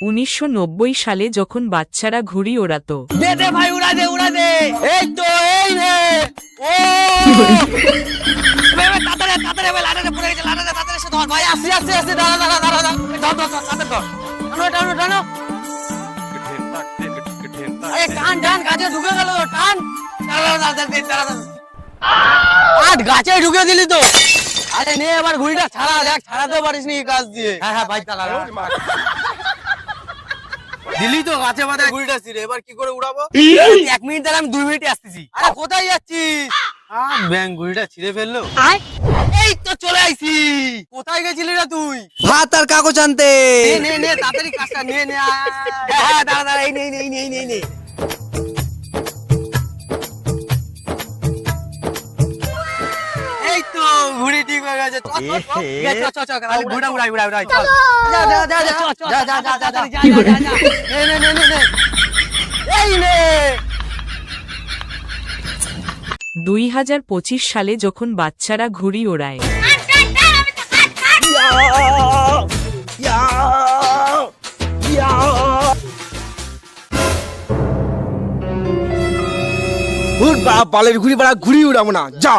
উনিশশো নব্বই সালে যখন বাচ্চারা ঘুড়ি ওড়াতো। দে দে ভাই উড়া দে উড়া দে। এই তো এই রে। ও। বে, বে, তাড়াতাড়ি তাড়াতাড়ি বে, লাটাতে পড়ে গেছে লাটাতে তাড়াতাড়ি এসে ধর। ভাই আসি আসি আসি দাঁড়া দাঁড়া দাঁড়া দাঁড়া। ধর ধর ধর তাড়াতাড়ি ধর। টানো টানো টানো। এই টান টান গাছে ঢুকে গেল টান। আট গাছে ঢুকে দিলি তো। আরে নে এবার ঘুড়িটা ছাড়া দেখ ছাড়াতে পারিস নি কাজ দিয়ে। হ্যাঁ হ্যাঁ ভাই চালা। দিলি তো গাছে মাথায় ঘুড়িটা ছিঁড়ে এবার কি করে উড়াবো? এক মিনিট দাঁড়া আমি দুই মিনিটে আসতেছি। আরে কোথায় যাচ্ছিস? ব্যাং ঘুড়িটা ছিঁড়ে ফেলল। এই তো চলে আইছি। কোথায় গেছিলি রে তুই? ভাত আর কাগজ আনতে। নে নে নে তাড়াতাড়ি কাজটা নে নে আয়। হ্যাঁ দাঁড়া দাঁড়া এই নে নে, নে নে, এই নে দুই সালে যখন বাচ্চারা ঘুড়ি ওড়ায়। বালের ঘুড়ি বাড়া ঘুড়ি উড়াবো না যা।